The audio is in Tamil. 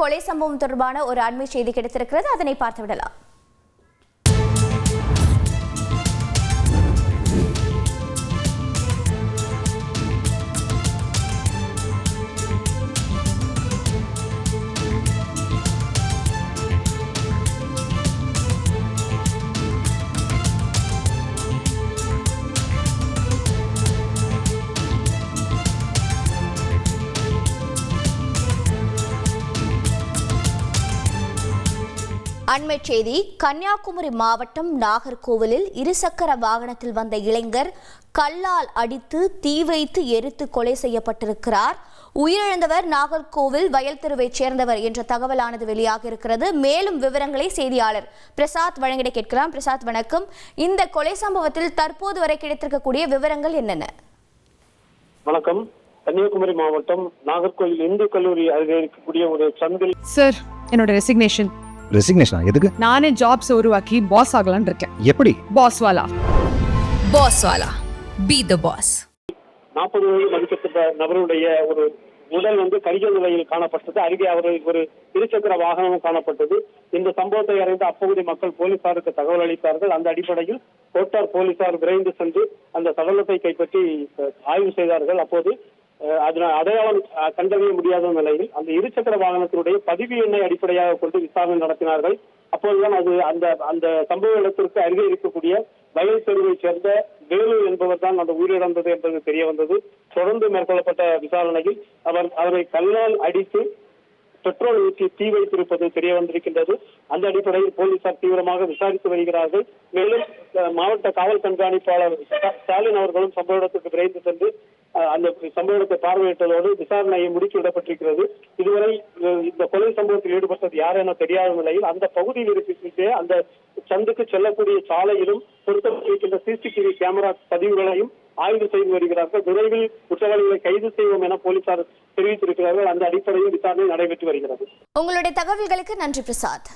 கொலை சம்பவம் தொடர்பான ஒரு அண்மை செய்தி கிடைத்திருக்கிறது. அதனை பார்த்து விடலாம் அண்மைச் செய்தி கன்னியாகுமரி மாவட்டம் நாகர்கோவிலில் இருசக்கர வாகனத்தில் வந்த இளைஞர் கல்லால் அடித்து தீ வைத்து எரித்து கொலை செய்யப்பட்டிருக்கிறார். உயிரிழந்தவர் நாகர்கோவில் வயல் தெருவைச் சேர்ந்தவர் என்ற தகவலானது வெளியாக இருக்கிறது. மேலும் விவரங்களை செய்தியாளர் பிரசாத் வழங்கிட கேட்கலாம். பிரசாத் வணக்கம். இந்த கொலை சம்பவத்தில் தற்போது வரை கிடைத்திருக்கக்கூடிய விவரங்கள் என்னென்ன? வணக்கம். கன்னியாகுமரி மாவட்டம் நாகர்கோவில் இந்து கல்லூரி அருகே இருக்கக்கூடிய ஒரு சந்தில் சார் என்னோட ரெசிக்னேஷன் ரெசிக்னேஷனா எதுக்கு? நானே ஜாப்ஸ் உருவாக்கி பாஸ் ஆகலாம்னு இருக்கேன். எப்படி? பாஸ் வாலா? Boss Wala. Be the boss. நாற்பது வயது மதிக்கத்தக்க நபருடைய ஒரு உடல் வந்து கரிஜ நிலையில் காணப்பட்டது. அருகே அவர் ஒரு இருசக்கர வாகனமும் காணப்பட்டது. இந்த சம்பவத்தை அறிந்த அப்பகுதி மக்கள் போலீசாருக்கு தகவல் அளித்தார்கள். அந்த அடிப்படையில் கோட்டார் போலீசார் விரைந்து சென்று அந்த சடலத்தை கைப்பற்றி ஆய்வு செய்தார்கள். அப்போது அதனால் அடையாளம் கண்டறிய முடியாத நிலையில் அந்த இருசக்கர வாகனத்தினுடைய பதிவு எண்ணை அடிப்படையாக கொண்டு விசாரணை நடத்தினார்கள். அப்போதுதான் அது அந்த அந்த சம்பவ இடத்திற்கு அருகே இருக்கக்கூடிய வயல் தெருவைச் சேர்ந்த வேலு என்பவர் தான் அந்த உயிரிழந்தது என்பது தெரிய வந்தது. தொடர்ந்து மேற்கொள்ளப்பட்ட விசாரணையில் அவர் அவரை கல்லால் அடித்து பெட்ரோல் ஊற்றி தீ வைத்திருப்பது தெரிய வந்திருக்கின்றது. அந்த அடிப்படையில் போலீசார் தீவிரமாக விசாரித்து வருகிறார்கள். மேலும் மாவட்ட காவல் கண்காணிப்பாளர் ஸ்டாலின் அவர்களும் சம்பவ இடத்துக்கு விரைந்து சென்று அந்த சம்பவ இடத்தை பார்வையிட்டதோடு விசாரணையை முடுக்கி விடப்பட்டிருக்கிறது. இதுவரை இந்த கொலை சம்பவத்தில் ஈடுபட்டது யார் என தெரியாத நிலையில் அந்த பகுதியில் இருக்கின்ற அந்த சந்துக்கு செல்லக்கூடிய சாலையிலும் பொருத்தப்பட்டிருக்கின்ற சிசிடிவி கேமரா பதிவுகளையும் ஆய்வு செய்து வருகிறார்கள். விரைவில் குற்றவாளிகளை கைது செய்வோம் என போலீசார் தெரிவித்திருக்கிறார்கள். அந்த அடிப்படையில் விசாரணை நடைபெற்று வருகிறது. உங்களுடைய தகவல்களுக்கு நன்றி பிரசாத்.